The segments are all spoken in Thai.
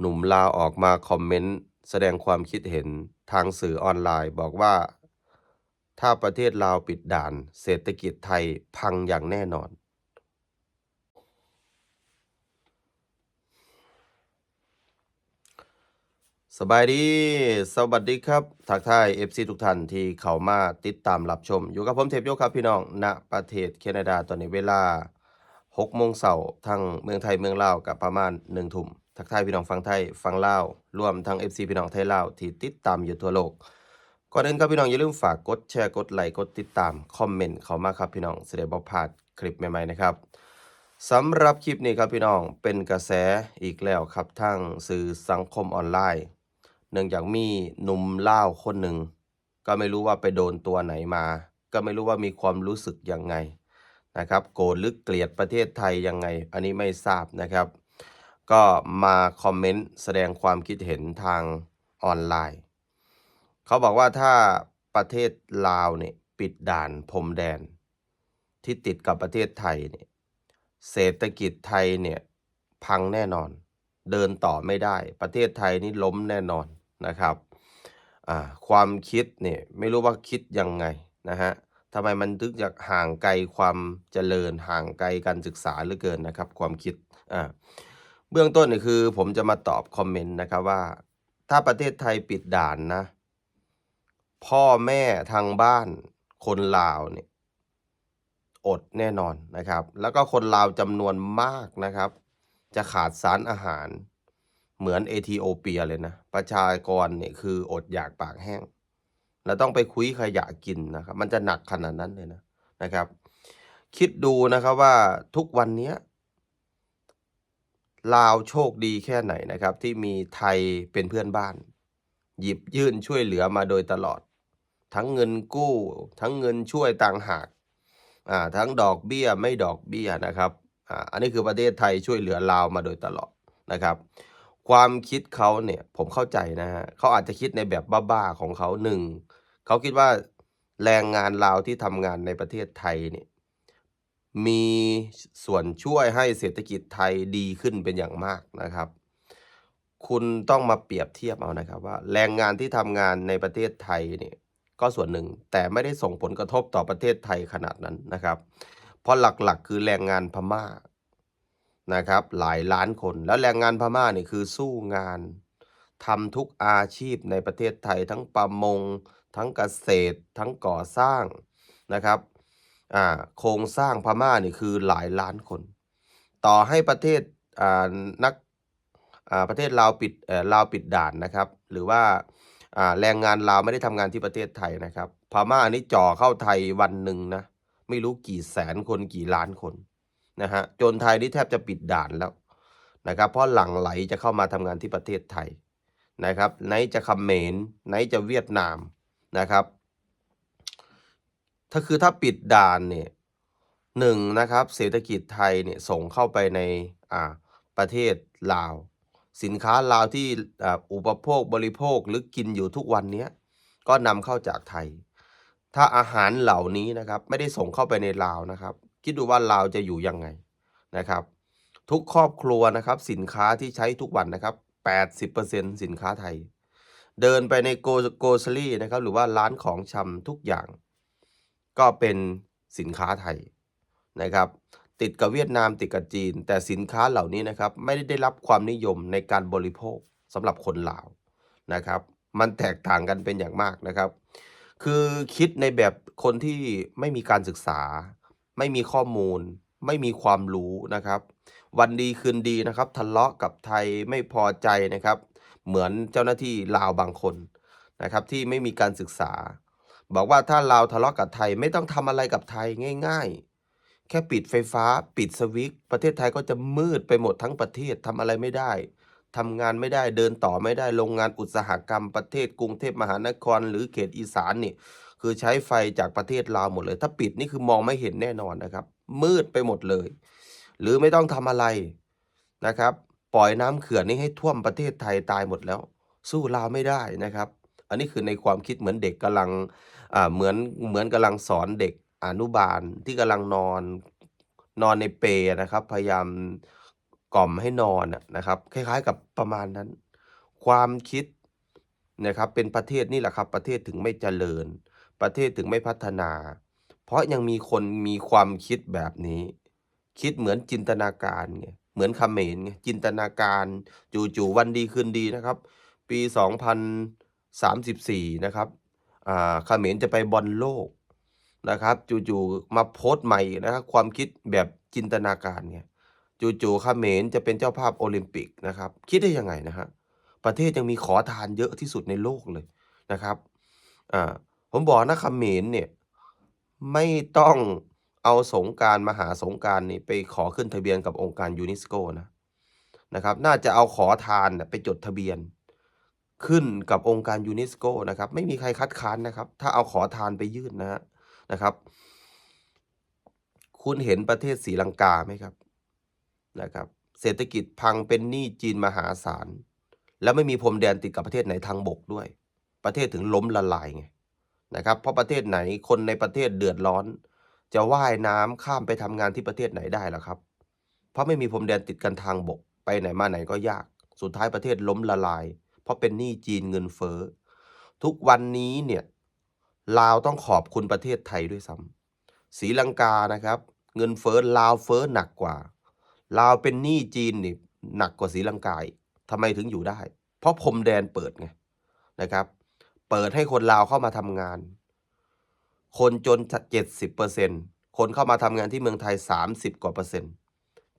หนุ่มลาวออกมาคอมเมนต์ แสดงความคิดเห็นทางสื่อออนไลน์บอกว่า ถ้าประเทศลาวปิดด่าน เศรษฐกิจไทยพังอย่างแน่นอน สบายดี สวัสดีครับ ทักทาย FC ทุกท่านที่เข้ามาติดตามรับชม อยู่กับผมเทพโยครับพี่น้องณประเทศแคนาดาตอนนี้เวลา6โมงเช้าทั้งเมืองไทยเมืองลาวกับประมาณ1ทุ่ม ทักทายพี่น้องฟังไทยฟังลาวรวมทั้ง FC พี่น้องไทยลาวที่ติดตามอยู่ทั่วโลกก่อนอื่นครับพี่น้องอย่าลืมฝากกดแชร์กดไลค์กดติดตามคอมเมนต์เข้ามาครับพี่น้องจะได้บ่พลาดคลิปใหม่ๆนะครับสำหรับคลิปนี้ครับพี่น้องเป็นกระแสอีกแล้วครับทางสื่อสังคมออนไลน์ เนื่องจากมีหนุ่มเล่าคนหนึ่ง ก็ไม่รู้ว่าไปโดนตัวไหนมา ก็ไม่รู้ว่ามีความรู้สึกยังไงนะครับ โกรธหรือเกลียดประเทศไทยยังไง อันนี้ไม่ทราบนะครับ ก็มาคอมเมนต์แสดงความคิดเห็นทางออนไลน์ เขาบอกว่าถ้าประเทศลาวเนี่ยปิดด่านพรมแดน ที่ติดกับประเทศไทยเนี่ยเศรษฐกิจไทยเนี่ยพังแน่นอน เดินต่อไม่ได้ ประเทศไทยนี่ล้มแน่นอนนะครับความคิดเนี่ยไม่รู้ว่าคิดยังไงนะฮะทำไมมันถึงจะห่างไกลความเจริญห่างไกลการศึกษาเหลือเกินนะครับ ความคิดอ่า เบื้องต้นเนี่ยคือผมจะมาตอบคอมเมนต์นะครับว่า ถ้าประเทศไทยปิดด่านนะ พ่อแม่ทางบ้านคนลาวเนี่ยอดแน่นอนนะครับ แล้วก็คนลาวจำนวนมากนะครับ จะขาดสารอาหารเหมือนเอธิโอเปียเลยนะ ประชากรเนี่ยคืออดอยากปากแห้ง แล้วต้องไปคุยขยะกินนะครับ มันจะหนักขนาดนั้นเลยนะนะครับ คิดดูนะครับว่าทุกวันนี้ ลาวโชคดีแค่ไหนนะครับ ที่มีไทยเป็นเพื่อนบ้าน หยิบยื่นช่วยเหลือมาโดยตลอด ทั้งเงินกู้ ทั้งเงินช่วยต่างหากอ่าทั้งดอกเบี้ยไม่ดอกเบี้ยนะครับอ่าอันนี้คือประเทศไทยช่วยเหลือลาวมาโดยตลอดนะครับ ความคิดเขาเนี่ยผมเข้าใจนะฮะเขาอาจจะคิดในแบบบ้าๆของเขาหนึ่งเขาคิดว่าแรงงานลาวที่ทำงานในประเทศไทยเนี่ย มีส่วนช่วยให้เศรษฐกิจไทยดีขึ้นเป็นอย่างมากนะครับ คุณต้องมาเปรียบเทียบเอานะครับว่า แรงงานที่ทำงานในประเทศไทยเนี่ยก็ส่วนหนึ่งแต่ไม่ได้ส่งผลกระทบต่อประเทศไทยขนาดนั้นนะครับ เพราะหลักๆ คือแรงงานพม่านะครับ หลายล้านคนแล้วแรงงานพม่าเนี่ยคือสู้งานทำทุกอาชีพในประเทศไทย ทั้งประมง ทั้งเกษตร ทั้งก่อสร้างนะครับ อ่าโครงสร้างพม่าเนี่ยคือหลายล้านคน ต่อให้ประเทศอ่านักอ่าประเทศลาวปิดเอ่อลาวปิดด่านนะครับ หรือว่าอ่าแรงงานลาวไม่ได้ทำงานที่ประเทศไทยนะครับ พม่านี่จ่อเข้าไทยวันหนึ่งนะไม่รู้กี่แสนคนกี่ล้านคนนะฮะจนไทยนี่แทบจะปิดด่านแล้วนะครับ เพราะหลั่งไหลจะเข้ามาทำงานที่ประเทศไทยนะครับไหนจะเขมรไหนจะเวียดนามนะครับ ถ้าคือถ้าปิดด่านเนี่ยหนึ่งนะครับ เศรษฐกิจไทยเนี่ยส่งเข้าไปในอ่าประเทศลาว สินค้าลาวที่อ่าอุปโภคบริโภคหรือกินอยู่ทุกวันเนี้ยก็นำเข้าจากไทย ถ้าอาหารเหล่านี้นะครับ ไม่ได้ส่งเข้าไปในลาวนะครับ คิดดูว่าลาวจะอยู่ยังไงนะครับ ทุกครอบครัวนะครับสินค้าที่ใช้ทุกวันนะครับ80%สินค้าไทย เดินไปในโกโกซลี่นะครับหรือว่าร้านของชำทุกอย่าง ก็เป็นสินค้าไทยนะครับ ติดกับเวียดนามติดกับจีน แต่สินค้าเหล่านี้นะครับไม่ได้ได้รับความนิยมในการบริโภคสำหรับคนลาวนะครับ มันแตกต่างกันเป็นอย่างมากนะครับ คือคิดในแบบคนที่ไม่มีการศึกษา ไม่มีข้อมูล ไม่มีความรู้นะครับ วันดีคืนดีนะครับ ทะเลาะกับไทยไม่พอใจนะครับ เหมือนเจ้าหน้าที่ลาวบางคนนะครับที่ไม่มีการศึกษา บอกว่าถ้าลาวทะเลาะกับไทยไม่ต้องทำอะไรกับไทยง่าย ๆ แค่ปิดไฟฟ้าปิดสวิตช์ประเทศไทยก็จะมืดไปหมดทั้งประเทศทำอะไรไม่ได้ทำงานไม่ได้เดินต่อไม่ได้โรงงานอุตสาหกรรมประเทศกรุงเทพมหานคร หรือเขตอีสานนี่คือใช้ไฟจากประเทศลาวหมดเลย ถ้าปิดนี่คือมองไม่เห็นแน่นอนนะครับ มืดไปหมดเลย หรือไม่ต้องทำอะไรนะครับ ปล่อยน้ำเขื่อนนี้ให้ท่วมประเทศไทยตายหมดแล้ว สู้ลาวไม่ได้นะครับ อันนี้คือในความคิดเหมือนเด็กกำลังอ่าเหมือนเหมือนกำลังสอนเด็กอนุบาลที่กำลังนอนนอนในเปลนะครับ พยายามกล่อมให้นอนนะครับ คล้าย ๆ กับประมาณนั้น ความคิดนะครับเป็นประเทศนี่แหละครับ ประเทศถึงไม่เจริญ ประเทศถึงไม่พัฒนา เพราะยังมีคนมีความคิดแบบนี้ คิดเหมือนจินตนาการไงเหมือนคเมรไงจินตนาการ จู่ๆวันดีคืนดีนะครับ ปี 34 นะครับอ่าเขมรจะไปบอลโลกนะครับจู่ๆมาโพสต์ใหม่นะครับความคิดแบบจินตนาการไงจู่ๆเขมรจะเป็นเจ้าภาพโอลิมปิกนะครับ คิดได้ยังไงนะฮะประเทศยังมีขอทานเยอะที่สุดในโลกเลยนะครับอ่าผมบอกนะเขมรเนี่ยไม่ต้องเอาสงการมหาสงการนี่ไปขอขึ้นทะเบียนกับองค์การยูเนสโกนะนะครับ น่าจะเอาขอทานไปจดทะเบียน ขึ้นกับองค์การยูเนสโกนะครับ ไม่มีใครคัดค้านนะครับ ถ้าเอาขอทานไปยื่นนะฮะนะครับ คุณเห็นประเทศศรีลังกาไหมครับนะครับ เศรษฐกิจพังเป็นหนี้จีนมหาศาล แล้วไม่มีพรมแดนติดกับประเทศไหนทางบกด้วย ประเทศถึงล้มละลายไงนะครับ เพราะประเทศไหนคนในประเทศเดือดร้อน จะว่ายน้ำข้ามไปทำงานที่ประเทศไหนได้ล่ะครับ เพราะไม่มีพรมแดนติดกันทางบก ไปไหนมาไหนก็ยาก สุดท้ายประเทศล้มละลาย เพราะเป็นหนี้จีนเงินเฟ้อ ทุกวันนี้เนี่ยลาวต้องขอบคุณประเทศไทยด้วยซ้ำศรีลังกานะครับ เงินเฟ้อลาวเฟ้อหนักกว่า ลาวเป็นหนี้จีนนี่หนักกว่าศรีลังกาอีกทำไมถึงอยู่ได้ เพราะพรมแดนเปิดไงนะครับ เปิดให้คนลาวเข้ามาทำงาน คนจนเจ็ดสิบเปอร์เซ็นคนเข้ามาทำงานที่เมืองไทยสามสิบกว่าเปอร์เซ็นต์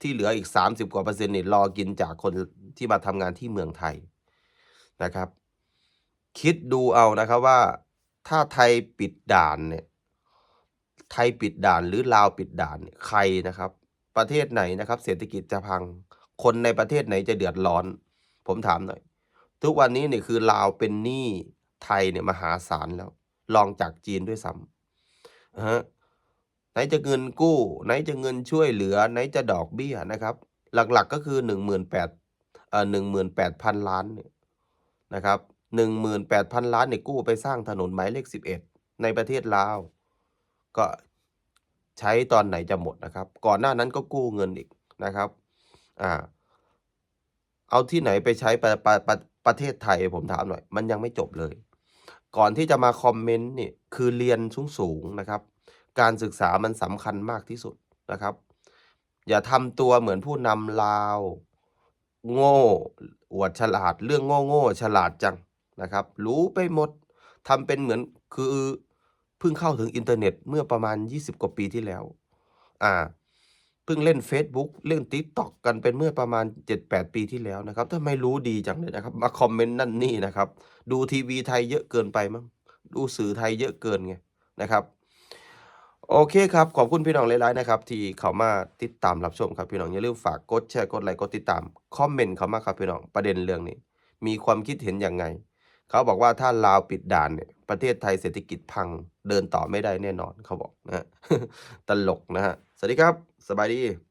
ที่เหลืออีกสามสิบกว่าเปอร์เซ็นต์นี่รอกินจากคนที่มาทำงานที่เมืองไทย นะครับ คิดดูเอานะครับว่าถ้าไทยปิดด่านเนี่ยไทยปิดด่านหรือลาวปิดด่านใครนะครับ ประเทศไหนนะครับ เศรษฐกิจจะพัง คนในประเทศไหนจะเดือดร้อน ผมถามหน่อย ทุกวันนี้เนี่ยคือลาวเป็นหนี้ไทยเนี่ยมหาศาลแล้วรองจากจีนด้วยซ้ำนะฮะไหนจะเงินกู้ ไหนจะเงินช่วยเหลือ ไหนจะดอกเบี้ยนะครับ หลักๆก็คือหนึ่งหมื่นแปดเอ่อหนึ่งหมื่นแปดพันล้านเนี่ย นะครับหนึ่งหมื่นแปดพันล้านเนี่ยกู้ไปสร้างถนนหมายเลขสิบเอ็ดในประเทศลาว ก็ใช้ตอนไหนจะหมดนะครับ ก่อนหน้านั้นก็กู้เงินอีกนะครับอ่าเอาที่ไหนไปใช้ประประประประเทศไทยผมถามหน่อย มันยังไม่จบเลย ก่อนที่จะมาคอมเมนต์เนี่ยคือเรียนสูงสูงนะครับ การศึกษามันสำคัญมากที่สุดนะครับ อย่าทำตัวเหมือนผู้นำลาว โง่ อวดฉลาดเรื่องโง่โง่ฉลาดจังนะครับ รู้ไปหมดทำเป็นเหมือนคือเพิ่งเข้าถึงอินเทอร์เน็ตเมื่อประมาณ 20 กว่าปีที่แล้ว อ่า เพิ่งเล่น Facebook เล่น TikTok กันเป็นเมื่อประมาณ 7-8 ปีที่แล้วนะครับทำไมรู้ดีจังเลยนะครับ มาคอมเมนต์นั่นนี่นะครับ ดูทีวีไทยเยอะเกินไปมั้ง ดูสื่อไทยเยอะเกินไงนะครับ โอเคครับ ขอบคุณพี่น้องหลายๆนะครับ ที่เข้ามาติดตามรับชมครับพี่น้องอย่าลืมฝากกดแชร์กดไลค์กดติดตามคอมเมนต์เข้ามาครับพี่น้องประเด็นเรื่องนี้ มีความคิดเห็นอย่างไง เขาบอกว่าถ้าลาวปิดด่านเนี่ยประเทศไทยเศรษฐกิจพังเดินต่อไม่ได้แน่นอนเขาบอกนะตลกนะฮะสวัสดีครับ สบายดี